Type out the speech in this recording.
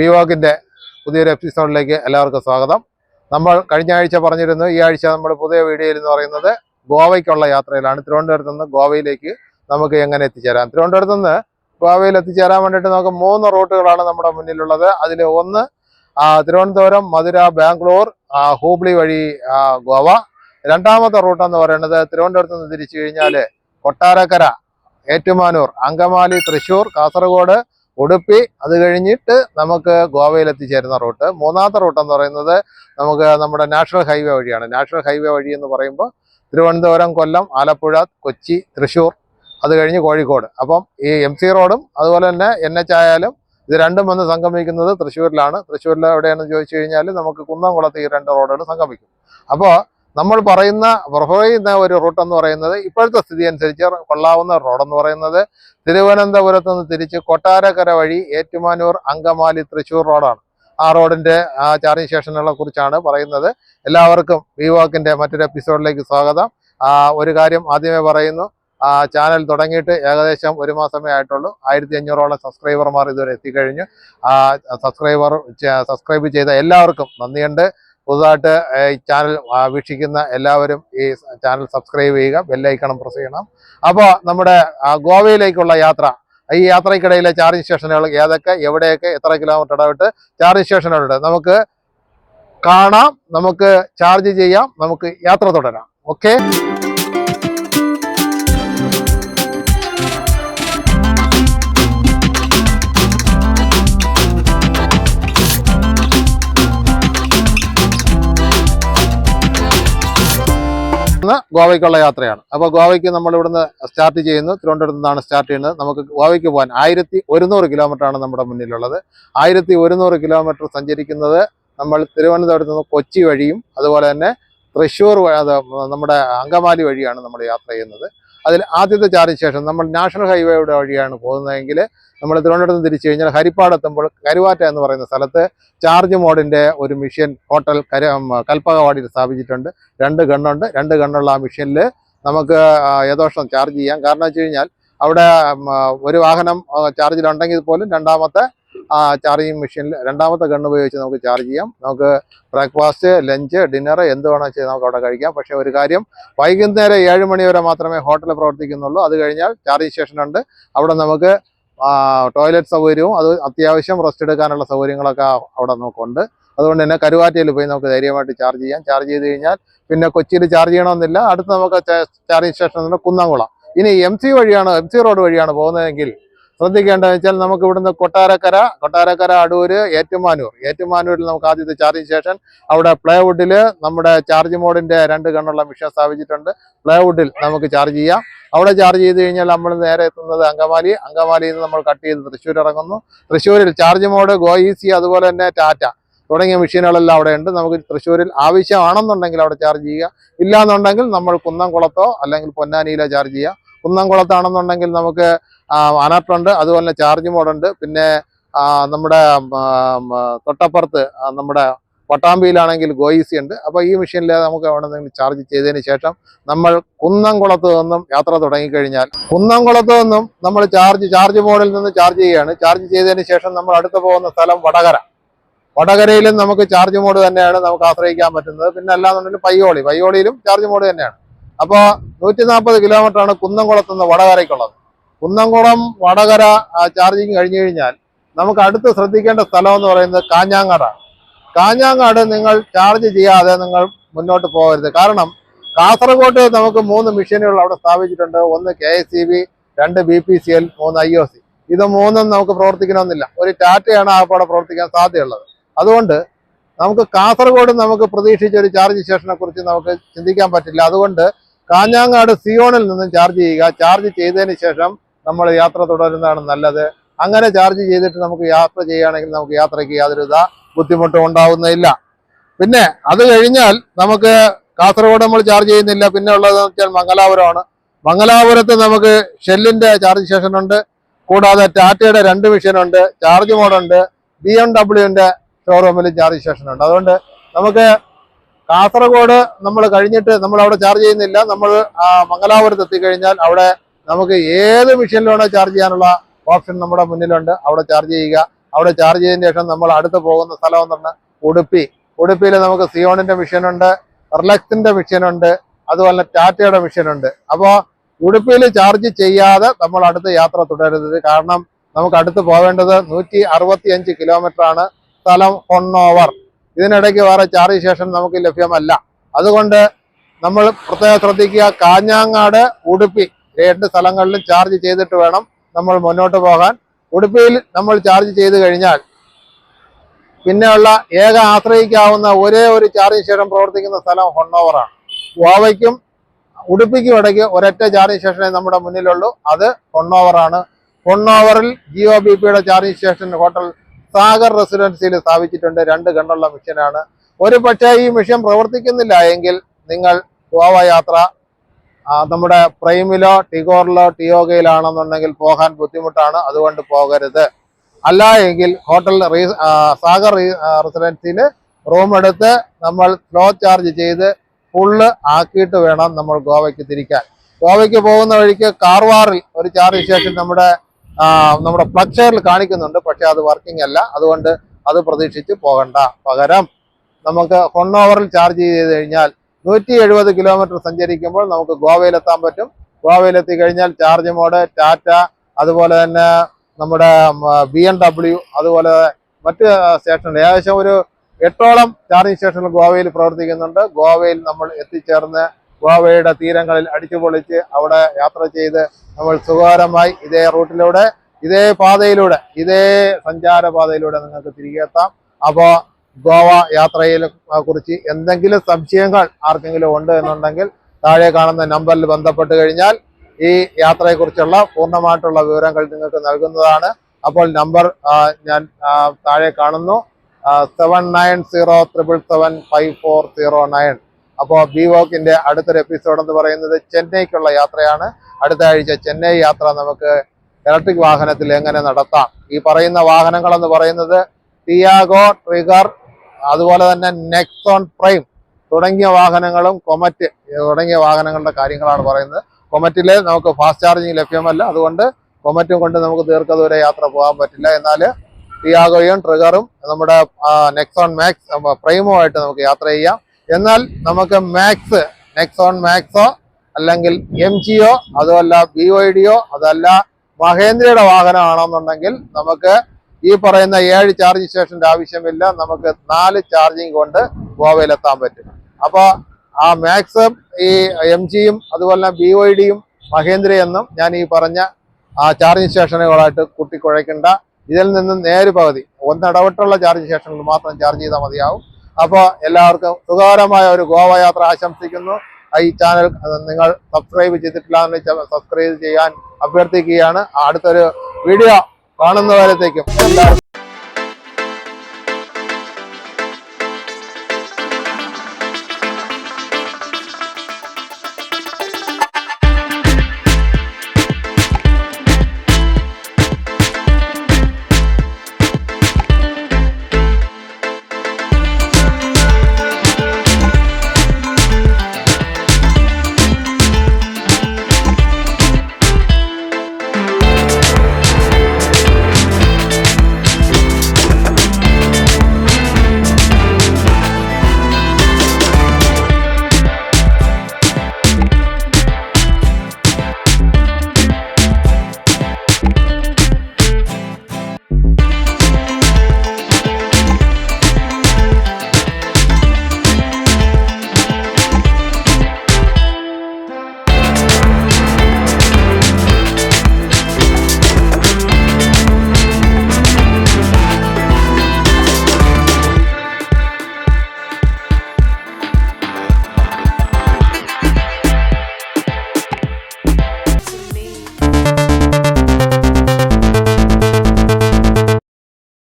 ബിവോക്കിന്റെ പുതിയൊരു എപ്പിസോഡിലേക്ക് എല്ലാവർക്കും സ്വാഗതം. നമ്മൾ കഴിഞ്ഞ ആഴ്ച പറഞ്ഞിരുന്നു ഈ ആഴ്ച നമ്മൾ പുതിയ വീഡിയോയിൽ എന്ന് പറയുന്നത് ഗോവയ്ക്കുള്ള യാത്രയിലാണ്. തിരുവനന്തപുരത്ത് നിന്ന് ഗോവയിലേക്ക് നമുക്ക് എങ്ങനെ എത്തിച്ചേരാം. തിരുവനന്തപുരത്ത് നിന്ന് ഗോവയിൽ എത്തിച്ചേരാൻ വേണ്ടിയിട്ട് നമുക്ക് മൂന്ന് റൂട്ടുകളാണ് നമ്മുടെ മുന്നിലുള്ളത്. അതിൽ ഒന്ന് തിരുവനന്തപുരം മധുര ബാംഗ്ലൂർ ഹൂബ്ലി വഴി ഗോവ. രണ്ടാമത്തെ റൂട്ടെന്ന് പറയുന്നത് തിരുവനന്തപുരത്ത് നിന്ന് തിരിച്ചു കഴിഞ്ഞാൽ കൊട്ടാരക്കര ഏറ്റുമാനൂർ അങ്കമാലി തൃശൂർ കാസർഗോഡ് ഉടുപ്പി. അത് കഴിഞ്ഞിട്ട് നമുക്ക് ഗോവയിൽ എത്തിച്ചേരുന്ന റൂട്ട്. മൂന്നാമത്തെ റൂട്ട് എന്ന് പറയുന്നത് നമുക്ക് നമ്മുടെ നാഷണൽ ഹൈവേ വഴിയാണ്. നാഷണൽ ഹൈവേ വഴി എന്ന് പറയുമ്പോൾ തിരുവനന്തപുരം കൊല്ലം ആലപ്പുഴ കൊച്ചി തൃശ്ശൂർ അത് കഴിഞ്ഞ് കോഴിക്കോട്. അപ്പം ഈ എം സി റോഡും അതുപോലെ തന്നെ എൻ എച്ച് ആയാലും ഇത് രണ്ടും വന്ന് സംഗമിക്കുന്നത് തൃശ്ശൂരിലാണ്. തൃശ്ശൂരിൽ എവിടെയാണെന്ന് ചോദിച്ചു കഴിഞ്ഞാൽ നമുക്ക് കുന്നംകുളത്ത് ഈ രണ്ട് റോഡുകൾ സംഗമിക്കും. അപ്പോൾ നമ്മൾ പറയുന്ന പറയുന്ന ഒരു റൂട്ട് എന്ന് പറയുന്നത് ഇപ്പോഴത്തെ സ്ഥിതി അനുസരിച്ച് കൊള്ളാവുന്ന റോഡെന്ന് പറയുന്നത് തിരുവനന്തപുരത്ത് നിന്ന് തിരിച്ച് കൊട്ടാരക്കര വഴി ഏറ്റുമാനൂർ അങ്കമാലി തൃശ്ശൂർ റോഡാണ്. ആ റോഡിന്റെ ആ ചാർജിങ് സ്റ്റേഷനുകളെ കുറിച്ചാണ് പറയുന്നത്. എല്ലാവർക്കും വിവോക്കിന്റെ മറ്റൊരു എപ്പിസോഡിലേക്ക് സ്വാഗതം. ഒരു കാര്യം ആദ്യമേ പറയുന്നു. ആ ചാനൽ തുടങ്ങിയിട്ട് ഏകദേശം ഒരു മാസമേ ആയിട്ടുള്ളൂ. ആയിരത്തി അഞ്ഞൂറോളം സബ്സ്ക്രൈബർമാർ ഇതുവരെ എത്തിക്കഴിഞ്ഞു. ആ സബ്സ്ക്രൈബർ സബ്സ്ക്രൈബ് ചെയ്ത എല്ലാവർക്കും നന്ദിയുണ്ട്. പുതുതായിട്ട് ഈ ചാനൽ വീക്ഷിക്കുന്ന എല്ലാവരും ഈ ചാനൽ സബ്സ്ക്രൈബ് ചെയ്യുക ബെല്ലൈക്കണം പ്രസ് ചെയ്യണം. അപ്പോൾ നമ്മുടെ ഗോവയിലേക്കുള്ള യാത്ര ഈ യാത്രയ്ക്കിടയിലെ ചാർജിങ് സ്റ്റേഷനുകൾ ഏതൊക്കെ എവിടെയൊക്കെ എത്ര കിലോമീറ്റർ ഇടവിട്ട് ചാർജിങ് സ്റ്റേഷനുകളുണ്ട് നമുക്ക് കാണാം നമുക്ക് ചാർജ് ചെയ്യാം നമുക്ക് യാത്ര തുടരാം. ഓക്കെ ഇന്ന് ഗോവയ്ക്കുള്ള യാത്രയാണ്. അപ്പോൾ ഗോവയ്ക്ക് നമ്മൾ ഇവിടുന്ന് സ്റ്റാർട്ട് ചെയ്യുന്നു. തിരുവനന്തപുരത്ത് നിന്നാണ് സ്റ്റാർട്ട് ചെയ്യുന്നത്. നമുക്ക് ഗോവയ്ക്ക് പോകാൻ ആയിരത്തി ഒരുന്നൂറ് കിലോമീറ്റർ ആണ് നമ്മുടെ മുന്നിലുള്ളത്. ആയിരത്തി ഒരുന്നൂറ് കിലോമീറ്റർ സഞ്ചരിക്കുന്നത് നമ്മൾ തിരുവനന്തപുരത്ത് നിന്ന് കൊച്ചി വഴിയും അതുപോലെ തന്നെ തൃശ്ശൂർ നമ്മുടെ അങ്കമാലി വഴിയാണ് നമ്മൾ യാത്ര ചെയ്യുന്നത്. അതിൽ ആദ്യത്തെ ചാർജ് ശേഷം നമ്മൾ നാഷണൽ ഹൈവേയുടെ വഴിയാണ് പോകുന്നതെങ്കിൽ നമ്മൾ തിരുവനന്തപുരത്ത് തിരിച്ചു കഴിഞ്ഞാൽ ഹരിപ്പാട് എത്തുമ്പോൾ കരുവാറ്റ എന്ന് പറയുന്ന സ്ഥലത്ത് ചാർജ് മോഡിന്റെ ഒരു മിഷ്യൻ ഹോട്ടൽ കര കൽപ്പകവാടിയിൽ സ്ഥാപിച്ചിട്ടുണ്ട്. രണ്ട് ഗണ്ണുണ്ട്. രണ്ട് ഗണ്ണുള്ള ആ മിഷ്യനിൽ നമുക്ക് യഥോഷം ചാർജ് ചെയ്യാം. കാരണം വെച്ച് കഴിഞ്ഞാൽ അവിടെ ഒരു വാഹനം ചാർജിലുണ്ടെങ്കിൽ പോലും രണ്ടാമത്തെ ചാർജിങ് മെഷീനിൽ രണ്ടാമത്തെ ഗണ്ണ് ഉപയോഗിച്ച് നമുക്ക് ചാർജ് ചെയ്യാം. നമുക്ക് ബ്രേക്ക്ഫാസ്റ്റ് ലഞ്ച് ഡിന്നർ എന്ത് വേണമെന്ന് വെച്ചാൽ നമുക്ക് അവിടെ കഴിക്കാം. പക്ഷേ ഒരു കാര്യം വൈകുന്നേരം ഏഴ് മണി വരെ മാത്രമേ ഹോട്ടൽ പ്രവർത്തിക്കുന്നുള്ളൂ. അത് കഴിഞ്ഞാൽ ചാർജിങ് സ്റ്റേഷൻ ഉണ്ട്. അവിടെ നമുക്ക് ടോയ്ലറ്റ് സൗകര്യവും അത് അത്യാവശ്യം റെസ്റ്റ് എടുക്കാനുള്ള സൗകര്യങ്ങളൊക്കെ അവിടെ നമുക്കുണ്ട്. അതുകൊണ്ട് തന്നെ കരുവാറ്റയിൽ പോയി നമുക്ക് ധൈര്യമായിട്ട് ചാർജ് ചെയ്യാം. ചാർജ് ചെയ്ത് കഴിഞ്ഞാൽ പിന്നെ കൊച്ചിയിൽ ചാർജ് ചെയ്യണമെന്നില്ല. അടുത്ത് നമുക്ക് ചാർജിങ് സ്റ്റേഷൻ കുന്നംകുളം. ഇനി എം സി വഴിയാണ് എം സി റോഡ് വഴിയാണ് പോകുന്നതെങ്കിൽ ശ്രദ്ധിക്കേണ്ടതെന്ന് വെച്ചാൽ നമുക്ക് ഇവിടുന്ന് കൊട്ടാരക്കര കൊട്ടാരക്കര അടൂര് ഏറ്റുമാനൂർ. ഏറ്റുമാനൂരിൽ നമുക്ക് ആദ്യത്തെ ചാർജിങ് സ്റ്റേഷൻ അവിടെ പ്ലേവുഡിൽ നമ്മുടെ ചാർജ് മോഡിന്റെ രണ്ട് കണ്ണുള്ള മിഷൻ സ്ഥാപിച്ചിട്ടുണ്ട്. പ്ലേവുഡിൽ നമുക്ക് ചാർജ് ചെയ്യാം. അവിടെ ചാർജ് ചെയ്ത് കഴിഞ്ഞാൽ നമ്മൾ നേരെ എത്തുന്നത് അങ്കമാലി. അങ്കമാലിയിൽ നിന്ന് നമ്മൾ കട്ട് ചെയ്ത് തൃശ്ശൂർ ഇറങ്ങുന്നു. തൃശ്ശൂരിൽ ചാർജ് മോഡ് ഗോ ഈസി അതുപോലെ തന്നെ ടാറ്റ തുടങ്ങിയ മെഷീനുകളെല്ലാം അവിടെ ഉണ്ട്. നമുക്ക് തൃശ്ശൂരിൽ ആവശ്യമാണെന്നുണ്ടെങ്കിൽ അവിടെ ചാർജ് ചെയ്യുക. ഇല്ലാന്നുണ്ടെങ്കിൽ നമ്മൾ കുന്നംകുളത്തോ അല്ലെങ്കിൽ പൊന്നാനിയിലോ ചാർജ് ചെയ്യുക. കുന്നംകുളത്താണെന്നുണ്ടെങ്കിൽ നമുക്ക് അനർട്ടുണ്ട് അതുപോലെ തന്നെ ചാർജ് മോഡുണ്ട് പിന്നെ നമ്മുടെ തൊട്ടപ്പുറത്ത് നമ്മുടെ പട്ടാമ്പിയിലാണെങ്കിൽ ഗോയിസി ഉണ്ട്. അപ്പോൾ ഈ മെഷീനിൽ നമുക്ക് അവിടെ ചാർജ് ചെയ്തതിന് ശേഷം നമ്മൾ കുന്നംകുളത്ത് നിന്നും യാത്ര തുടങ്ങിക്കഴിഞ്ഞാൽ കുന്നംകുളത്ത് നിന്നും നമ്മൾ ചാർജ് ചാർജ് മോഡിൽ നിന്ന് ചാർജ് ചെയ്യുകയാണ്. ചാർജ് ചെയ്തതിന് ശേഷം നമ്മൾ അടുത്ത് പോകുന്ന സ്ഥലം വടകര. വടകരയിലും നമുക്ക് ചാർജ് മോഡ് തന്നെയാണ് നമുക്ക് ആശ്രയിക്കാൻ പറ്റുന്നത്. പിന്നെ അല്ലാന്നുണ്ടെങ്കിൽ പയ്യോളി. പയ്യോളിയിലും ചാർജ് മോഡ് തന്നെയാണ്. അപ്പോൾ നൂറ്റി നാൽപ്പത് കിലോമീറ്ററാണ് കുന്നംകുളത്ത് നിന്ന് വടകരയ്ക്കുള്ളത്. കുന്നംകുളം വടകര ചാർജിങ് കഴിഞ്ഞു കഴിഞ്ഞാൽ നമുക്ക് അടുത്ത് ശ്രദ്ധിക്കേണ്ട സ്ഥലം എന്ന് പറയുന്നത് കാഞ്ഞാങ്ങാടാണ് കാഞ്ഞാങ്ങാട് നിങ്ങൾ ചാർജ് ചെയ്യാതെ നിങ്ങൾ മുന്നോട്ട് പോകരുത്. കാരണം കാസർഗോട്ട് നമുക്ക് മൂന്ന് മെഷീനുകൾ അവിടെ സ്ഥാപിച്ചിട്ടുണ്ട്. ഒന്ന് കെ എസ് രണ്ട് ബി പി സി എൽ മൂന്ന് ഐ ഒ സി. ഇത് മൂന്നും നമുക്ക് പ്രവർത്തിക്കണമെന്നില്ല. ഒരു ടാറ്റയാണ് ആ അവിടെ പ്രവർത്തിക്കാൻ സാധ്യതയുള്ളത്. അതുകൊണ്ട് നമുക്ക് കാസർഗോഡ് നമുക്ക് പ്രതീക്ഷിച്ച ഒരു ചാർജ് സ്റ്റേഷനെ കുറിച്ച് നമുക്ക് ചിന്തിക്കാൻ പറ്റില്ല. അതുകൊണ്ട് കാഞ്ഞാങ്ങാട് സിയോണിൽ നിന്നും ചാർജ് ചെയ്യുക. ചാർജ് ചെയ്തതിന് ശേഷം നമ്മൾ യാത്ര തുടരുന്നതാണ് നല്ലത്. അങ്ങനെ ചാർജ് ചെയ്തിട്ട് നമുക്ക് യാത്ര ചെയ്യുകയാണെങ്കിൽ നമുക്ക് യാത്രയ്ക്ക് യാതൊരു ബുദ്ധിമുട്ടും ഉണ്ടാവുന്നില്ല പിന്നെ അത് കഴിഞ്ഞാൽ നമുക്ക് കാസർഗോഡ് നമ്മൾ ചാർജ് ചെയ്യുന്നില്ല. പിന്നെ ഉള്ളതെന്ന് വെച്ചാൽ മംഗലാപുരമാണ്. മംഗലാപുരത്ത് നമുക്ക് ഷെല്ലിന്റെ ചാർജ് സ്റ്റേഷൻ ഉണ്ട്. കൂടാതെ ടാറ്റയുടെ രണ്ട് മെഷീനുണ്ട് ചാർജ് മോഡുണ്ട് ബി എം ഡബ്ല്യുവിന്റെ ഷോറൂമിൽ ചാർജ് സ്റ്റേഷൻ ഉണ്ട്. അതുകൊണ്ട് നമുക്ക് കാസർഗോഡ് നമ്മൾ കഴിഞ്ഞിട്ട് നമ്മൾ അവിടെ ചാർജ് ചെയ്യുന്നില്ല. നമ്മൾ മംഗലാപുരത്ത് എത്തിക്കഴിഞ്ഞാൽ അവിടെ നമുക്ക് ഏത് മെഷീനിലൂടെ ചാർജ് ചെയ്യാനുള്ള ഓപ്ഷൻ നമ്മുടെ മുന്നിലുണ്ട്. അവിടെ ചാർജ് ചെയ്യുക. അവിടെ ചാർജ് ചെയ്തതിന് ശേഷം നമ്മൾ അടുത്ത് പോകുന്ന സ്ഥലം എന്ന് പറഞ്ഞാൽ ഉടുപ്പി. ഉടുപ്പിയിൽ നമുക്ക് സിയോണിന്റെ മിഷൻ ഉണ്ട് റിലക്സിന്റെ മിഷൻ ഉണ്ട് അതുപോലെ ടാറ്റയുടെ മിഷൻ ഉണ്ട് അപ്പോൾ ഉടുപ്പിയിൽ ചാർജ് ചെയ്യാതെ നമ്മൾ അടുത്ത യാത്ര തുടരരുത് കാരണം നമുക്ക് അടുത്ത് പോവേണ്ടത് നൂറ്റി അറുപത്തി അഞ്ച് കിലോമീറ്റർ ആണ്. സ്ഥലം ഓവർ ഇതിനിടയ്ക്ക് വേറെ ചാർജ് സ്റ്റേഷൻ നമുക്ക് ലഭ്യമല്ല. അതുകൊണ്ട് നമ്മൾ പ്രത്യേകം ശ്രദ്ധിക്കുക. കാഞ്ഞാങ്ങാട് ഉടുപ്പി. രണ്ട് സ്ഥലങ്ങളിലും ചാർജ് ചെയ്തിട്ട് വേണം നമ്മൾ മുന്നോട്ട് പോകാൻ. ഉടുപ്പിയിൽ നമ്മൾ ചാർജ് ചെയ്ത് കഴിഞ്ഞാൽ പിന്നെയുള്ള ഏക ആശ്രയിക്കാവുന്ന ഒരേ ഒരു ചാർജിങ് സ്റ്റേഷൻ പ്രവർത്തിക്കുന്ന സ്ഥലം ഹൊണ്ണോവറാണ് ഗോവയ്ക്കും ഉടുപ്പിക്കും ഇടയ്ക്ക് ഒരൊറ്റ ചാർജിങ് സ്റ്റേഷനേ നമ്മുടെ മുന്നിലുള്ളൂ. അത് ഹൊണ്ണോവറാണ് ഹൊണ്ണോവറിൽ ജിയോ ബി പിയുടെ ചാർജിങ് സ്റ്റേഷൻ ഹോട്ടൽ സാഗർ റെസിഡൻസിയിൽ സ്ഥാപിച്ചിട്ടുണ്ട്. രണ്ട് ഗണ്ടുള്ള മിഷനാണ് ഒരു പക്ഷേ ഈ മിഷൻ പ്രവർത്തിക്കുന്നില്ല എങ്കിൽ നിങ്ങൾ ഗോവ യാത്ര നമ്മുടെ പ്രൈമിലോ ടിഗോറിലോ ടിയോഗയിലാണെന്നുണ്ടെങ്കിൽ പോകാൻ ബുദ്ധിമുട്ടാണ്. അതുകൊണ്ട് പോകരുത്. അല്ല എങ്കിൽ ഹോട്ടൽ സാഗർ റെസിഡൻസിയിൽ റൂം എടുത്ത് നമ്മൾ സ്ലോ ചാർജ് ചെയ്ത് ഫുള്ള് ആക്കിയിട്ട് വേണം നമ്മൾ ഗോവയ്ക്ക് തിരിക്കാൻ. ഗോവയ്ക്ക് പോകുന്ന വഴിക്ക് കാർവാറിൽ ഒരു ചാർജ് സ്റ്റേഷൻ നമ്മുടെ നമ്മുടെ ഫ്ലക്ചറിൽ കാണിക്കുന്നുണ്ട്. പക്ഷെ അത് വർക്കിംഗ് അല്ല. അതുകൊണ്ട് അത് പ്രതീക്ഷിച്ച് പോകണ്ട. പകരം നമുക്ക് ഹൊണ്ണോവറിൽ ചാർജ് ചെയ്ത് കഴിഞ്ഞാൽ നൂറ്റി എഴുപത് കിലോമീറ്റർ സഞ്ചരിക്കുമ്പോൾ നമുക്ക് ഗോവയിലെത്താൻ പറ്റും. ഗോവയിലെത്തി കഴിഞ്ഞാൽ ചാർജ് മോഡ് ടാറ്റ അതുപോലെ തന്നെ നമ്മുടെ ബി എം ഡബ്ല്യു അതുപോലെ മറ്റ് സ്റ്റേഷൻ ഏകദേശം ഒരു എട്ടോളം ചാർജിങ് സ്റ്റേഷനുകൾ ഗോവയിൽ പ്രവർത്തിക്കുന്നുണ്ട്. ഗോവയിൽ നമ്മൾ എത്തിച്ചേർന്ന് ഗോവയുടെ തീരങ്ങളിൽ അടിച്ചുപൊളിച്ച് അവിടെ യാത്ര ചെയ്ത് നമ്മൾ സുഖകരമായി ഇതേ റൂട്ടിലൂടെ ഇതേ പാതയിലൂടെ ഇതേ സഞ്ചാരപാതയിലൂടെ നിങ്ങൾക്ക് തിരികെ എത്താം. അപ്പോൾ ഗോവ യാത്രയെ കുറിച്ച് എന്തെങ്കിലും സംശയങ്ങൾ ആർക്കെങ്കിലും ഉണ്ട് എന്നുണ്ടെങ്കിൽ താഴെ കാണുന്ന നമ്പറിൽ ബന്ധപ്പെട്ട് കഴിഞ്ഞാൽ ഈ യാത്രയെക്കുറിച്ചുള്ള പൂർണമായിട്ടുള്ള വിവരങ്ങൾ നിങ്ങൾക്ക് നൽകുന്നതാണ്. അപ്പോൾ നമ്പർ ഞാൻ താഴെ കാണുന്നു. Seven nine zero triple seven five four zero nine അപ്പോൾ ബി വോക്കിന്റെ അടുത്തൊരു എപ്പിസോഡ് എന്ന് പറയുന്നത് ചെന്നൈക്കുള്ള യാത്രയാണ്. അടുത്ത ആഴ്ച ചെന്നൈ യാത്ര നമുക്ക് ഇലക്ട്രിക് വാഹനത്തിൽ എങ്ങനെ നടത്താം? ഈ പറയുന്ന വാഹനങ്ങൾ എന്ന് പറയുന്നത് ടിയാഗോ ട്രിഗർ അതുപോലെ തന്നെ നെക്സോൺ പ്രൈം തുടങ്ങിയ വാഹനങ്ങളും കൊമറ്റ് തുടങ്ങിയ വാഹനങ്ങളുടെ കാര്യങ്ങളാണ് പറയുന്നത്. കൊമറ്റിലെ നമുക്ക് ഫാസ്റ്റ് ചാർജിങ് ലഭ്യമല്ല. അതുകൊണ്ട് കൊമറ്റും കൊണ്ട് നമുക്ക് ദീർഘദൂര യാത്ര പോകാൻ പറ്റില്ല. എന്നാൽ ടിയാഗോയും ട്രിഗറും നമ്മുടെ നെക്സോൺ മാക്സ് പ്രൈമുമായിട്ട് നമുക്ക് യാത്ര ചെയ്യാം. എന്നാൽ നമുക്ക് മാക്സ് നെക്സോൺ മാക്സോ അല്ലെങ്കിൽ എം ജിയോ അതുമല്ല ബി ഒ ഡിയോ അതല്ല മഹേന്ദ്രയുടെ വാഹനമാണെന്നുണ്ടെങ്കിൽ നമുക്ക് ഈ പറയുന്ന ഏഴ് ചാർജിങ് സ്റ്റേഷന്റെ ആവശ്യമില്ല. നമുക്ക് നാല് ചാർജിങ് കൊണ്ട് ഗോവയിലെത്താൻ പറ്റും. അപ്പോൾ ആ മാക്സ് ഈ എം ജിയും അതുപോലെ ബി ഒ ഡിയും മഹേന്ദ്ര എന്നും ഞാൻ ഈ പറഞ്ഞ ആ ചാർജിങ് സ്റ്റേഷനുകളായിട്ട് കുട്ടിക്കുഴയ്ക്കേണ്ട. ഇതിൽ നിന്നും നേര് പകുതി ഒന്നിടവിട്ടുള്ള ചാർജ് സ്റ്റേഷനിൽ മാത്രം ചാർജ് ചെയ്താൽ മതിയാവും. അപ്പോൾ എല്ലാവർക്കും സുഖകരമായ ഒരു ഗോവ യാത്ര ആശംസിക്കുന്നു. ഈ ചാനൽ നിങ്ങൾ സബ്സ്ക്രൈബ് ചെയ്തിട്ടില്ല സബ്സ്ക്രൈബ് ചെയ്യാൻ അഭ്യർത്ഥിക്കുകയാണ്. അടുത്തൊരു വീഡിയോ കാണുന്നവരത്തേക്കും എല്ലാവർക്കും